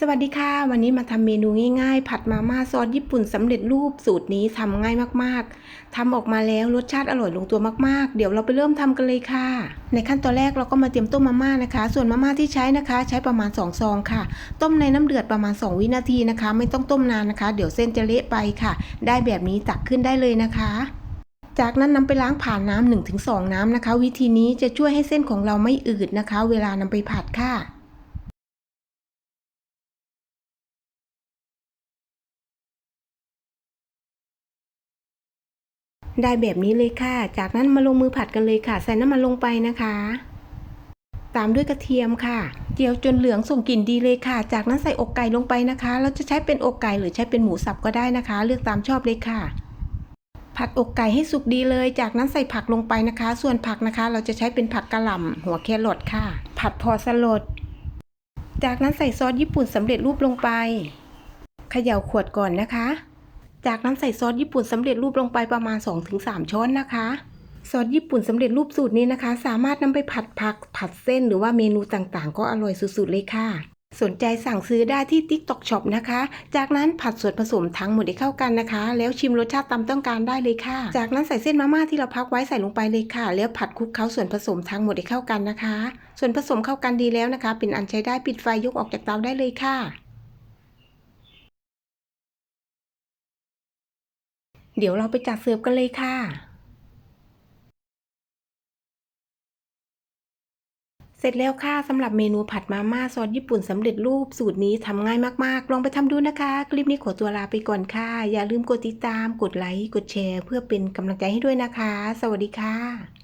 สวัสดีค่ะ วันนี้มาทำเมนูง่ายๆ ผัดมาม่าซอสญี่ปุ่นสำเร็จรูปสูตรนี้ทำง่ายมากๆทำออกมาแล้วรสชาติอร่อยลงตัวมากๆ เดี๋ยวเราไปเริ่มทำกันเลยค่ะ ในขั้นตอนแรกเราก็มาเตรียมต้มมาม่านะคะ ส่วนมาม่าที่ใช้นะคะ ใช้ประมาณ2ซองค่ะ ต้มในน้ำเดือดประมาณ 2 วินาทีนะคะ ไม่ต้องต้มนานนะคะ เดี๋ยวเส้นจะเละไปค่ะ ได้แบบนี้ตักขึ้นได้เลยนะคะจากนั้นนำไปล้างผ่านน้ำ1-2 น้ำนะคะ วิธีนี้จะช่วยให้เส้นของเราไม่อืดนะคะ เวลานำไปผัดค่ะ ได้แบบนี้เลยค่ะ จากนั้นมาลงมือผัดกันเลยค่ะ ใส่น้ำมันลงไปนะคะ ตามด้วยกระเทียมค่ะ เจียวจนเหลืองส่งกลิ่นดีเลยค่ะ จากนั้นใส่อกไก่ลงไปนะคะ เราจะใช้เป็นอกไก่หรือใช้เป็นหมูสับก็ได้นะคะ เลือกตามชอบเลยค่ะ ผัดอกไก่ให้สุกดีเลย จากนั้นใส่ผักลงไปนะคะ ส่วนผักนะคะ เราจะใช้เป็นผักกะหล่ำหัวแครอทค่ะ ผัดพอสลด จากนั้นใส่ซอสญี่ปุ่นสำเร็จรูปลงไป เขย่าขวดก่อนนะคะ จากนั้นใส่ซอสญี่ปุ่นสำเร็จรูปลงไปประมาณ 2-3 ช้อนนะคะซอสญี่ปุ่นสำเร็จรูปสูตรนี้นะคะ สามารถนำไปผัดผักผัดเส้นหรือว่าเมนูต่างๆ ก็อร่อยสุดๆเลยค่ะ สนใจสั่งซื้อได้ที่ TikTok Shop นะคะ จากนั้นผัดส่วนผสมทั้งหมดให้เข้ากันนะคะ แล้วชิมรสชาติตามต้องการได้เลยค่ะ จากนั้นใส่เส้นมาม่าที่เราพักไว้ใส่ลงไปเลยค่ะ แล้วผัดคลุกเคล้าส่วนผสมทั้งหมดให้เข้ากันนะคะ ส่วนผสมเข้ากันดีแล้วนะคะ เป็นอันใช้ได้ปิดไฟยกออกจากเตาได้เลยค่ะ เดี๋ยวเราไปจัดเสิร์ฟกันเลยค่ะ เสร็จแล้วค่ะสำหรับเมนูผัดมาม่าซอสญี่ปุ่นสำเร็จรูปสูตรนี้ทำง่ายมากๆ ลองไปทำดูนะคะ คลิปนี้ขอตัวลาไปก่อนค่ะ อย่าลืมกดติดตาม กดไลค์ กดแชร์ เพื่อเป็นกำลังใจให้ด้วยนะคะ สวัสดีค่ะ